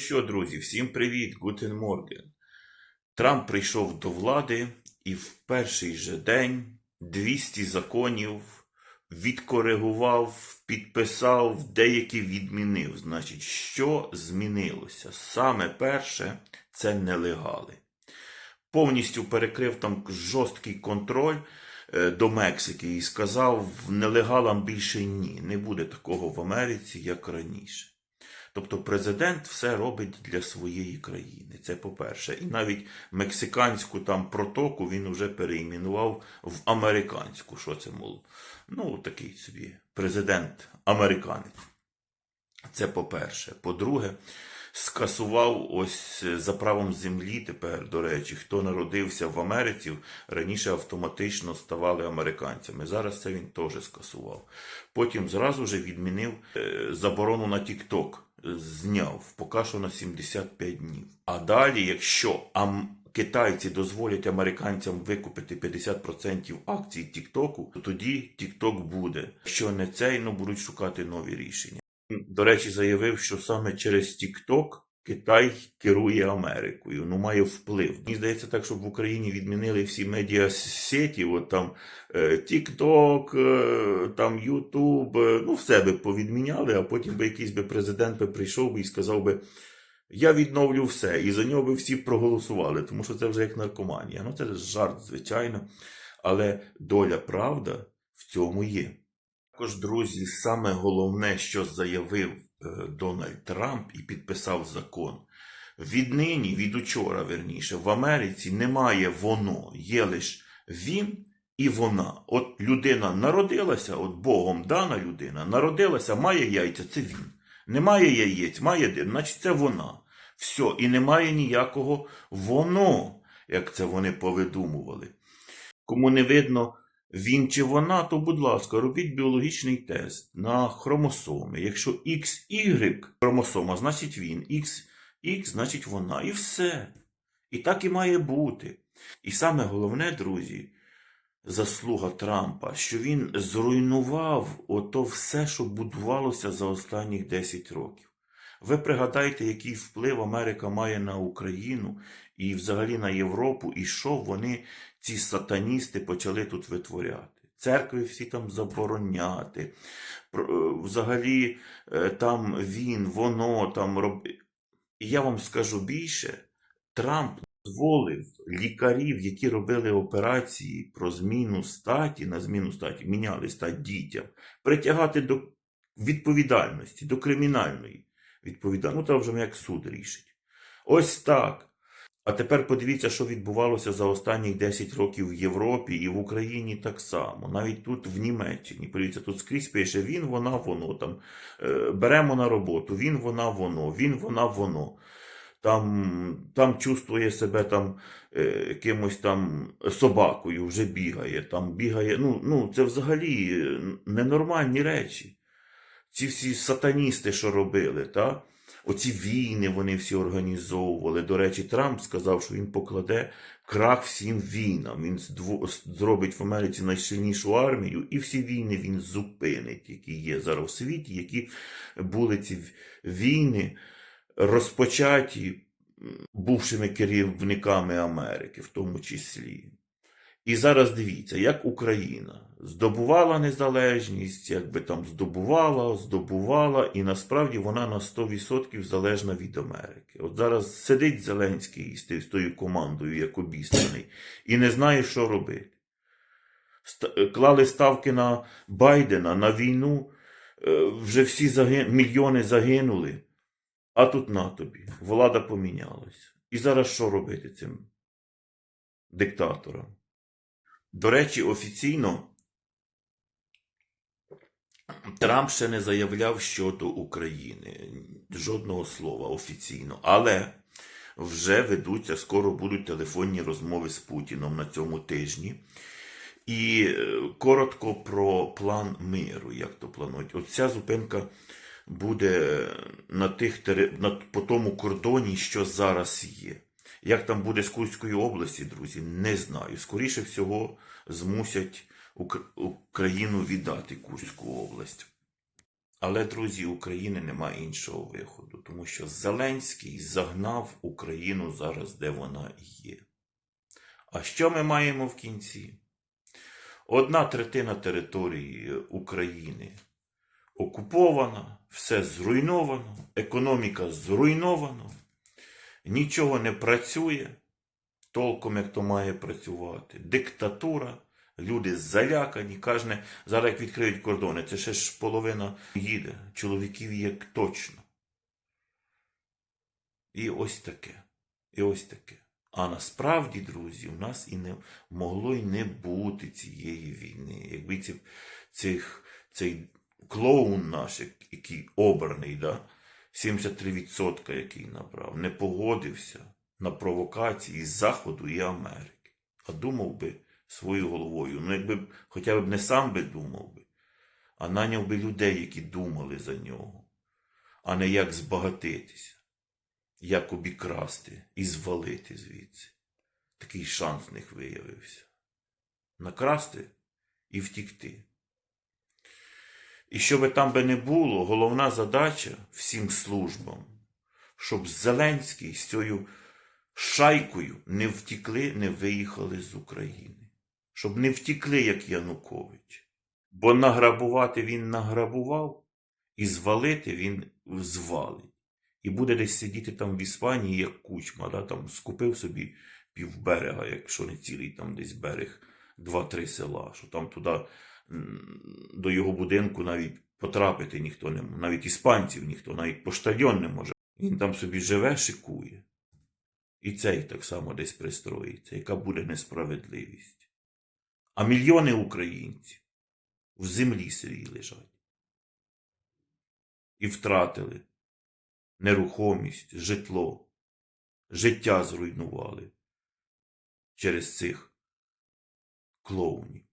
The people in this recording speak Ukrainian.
Що, друзі, всім привіт, Гутен Морген. Трамп прийшов до влади і в перший же день 200 законів відкоригував, підписав, деякі відмінив. Значить, що змінилося? Саме перше це нелегали. Повністю перекрив там жорсткий контроль е, до Мексики і сказав нелегалам більше ні, не буде такого в Америці, як раніше. Тобто президент все робить для своєї країни. Це по-перше. І навіть мексиканську там протоку він уже переіменував в американську. Що це, мов? Ну, такий собі президент американець. Це по-перше. По-друге, скасував ось е, за правом землі тепер, до речі, хто народився в Америці, раніше автоматично ставали американцями. Зараз це він теж скасував. Потім зразу же відмінив е, заборону на TikTok. Зняв поки що на 75 днів. А далі, якщо ам... китайці дозволять американцям викупити 50% акцій Тіктоку, то тоді TikTok буде. Якщо не цей, ну будуть шукати нові рішення. До речі, заявив, що саме через TikTok Китай керує Америкою, ну має вплив. Мені здається, так, щоб в Україні відмінили всі медіасеті, от там е, TikTok, е, там YouTube, е, ну все би повідміняли, а потім би якийсь би президент би прийшов би і сказав би. Я відновлю все, і за нього би всі проголосували, тому що це вже як наркоманія. Ну, це жарт, звичайно, але доля правда в цьому є. Також, друзі, саме головне, що заявив е, Дональд Трамп і підписав закон. Віднині, від учора, верніше, в Америці немає воно, є лише він і вона. От людина народилася, от Богом дана людина, народилася, має яйця, це він. Немає яєць, має дин, значить це вона. Все, і немає ніякого воно, як це вони повидумували. Кому не видно він чи вона, то, будь ласка, робіть біологічний тест на хромосоми. Якщо XY хромосома, значить він, XX, значить вона. І все. І так і має бути. І саме головне, друзі, заслуга Трампа, що він зруйнував ото все, що будувалося за останніх 10 років. Ви пригадайте, який вплив Америка має на Україну і взагалі на Європу, і що вони, ці сатаністи, почали тут витворяти. Церкви всі там забороняти. Е, Взагалі, е, там він, воно там роб... І я вам скажу більше, Трамп дозволив лікарів, які робили операції про зміну статі, на зміну статі, міняли стать дітям, притягати до відповідальності, до кримінальної відповідальності. Ну, там вже як суд рішить. Ось так. А тепер подивіться, що відбувалося за останні 10 років в Європі і в Україні так само. Навіть тут в Німеччині. Подивіться, тут скрізь пише він, вона, воно. Там, е, беремо на роботу, він, вона, воно, він, вона, воно. Там, там чувствує себе там, е, кимось там собакою, вже бігає, там бігає. Ну, ну, це взагалі е, ненормальні речі. Ці всі сатаністи, що робили, та? Оці війни вони всі організовували. До речі, Трамп сказав, що він покладе крах всім війнам. Він зробить в Америці найсильнішу армію, і всі війни він зупинить, які є зараз в світі, які були ці війни розпочаті бувшими керівниками Америки, в тому числі. І зараз дивіться, як Україна здобувала незалежність, якби там здобувала, здобувала, і насправді вона на 100% залежна від Америки. От зараз сидить Зеленський з тою командою, як обіцяний, і не знає, що робити. Клали ставки на Байдена, на війну, е, вже всі загин... мільйони загинули, а тут на тобі, влада помінялась. І зараз що робити цим диктаторам? До речі, офіційно Трамп ще не заявляв щодо України. Жодного слова офіційно. Але вже ведуться, скоро будуть телефонні розмови з Путіном на цьому тижні. І е, коротко про план миру, як то планують. От ця зупинка буде на тих на, по тому кордоні, що зараз є. Як там буде з Курської області, друзі, не знаю. Скоріше всього, змусять Україну віддати Курську область. Але, друзі, України немає іншого виходу, тому що Зеленський загнав Україну зараз, де вона є. А що ми маємо в кінці? Одна третина території України окупована, все зруйновано, економіка зруйнована, нічого не працює толком, як то має працювати. Диктатура, люди залякані, кожне, зараз як відкриють кордони, це ще ж половина їде, чоловіків є точно. І ось таке. І ось таке. А насправді, друзі, у нас і не могло й не бути цієї війни. Якби ці, цих, цей клоун наш, який обраний, да? 73%, який набрав, не погодився на провокації з Заходу і Америки, а думав би своєю головою. Ну, якби хоча б не сам би думав би, а наняв би людей, які думали за нього, а не як збагатитися, як обікрасти і звалити звідси. Такий шанс в них виявився. Накрасти і втікти. І що би там би не було, головна задача всім службам, щоб Зеленський з цією шайкою не втікли, не виїхали з України. Щоб не втікли, як Янукович. Бо награбувати він награбував, і звалити він звалить. І буде десь сидіти там в Іспанії, як кучма, да, там скупив собі півберега, якщо не цілий там десь берег, два-три села, що там туди до його будинку навіть потрапити ніхто не може, навіть іспанців ніхто, навіть поштальйон не може. Він там собі живе, шикує. І цей так само десь пристроїться, яка буде несправедливість. А мільйони українців в землі сирій лежать. І втратили нерухомість, житло, життя зруйнували через цих клоунів.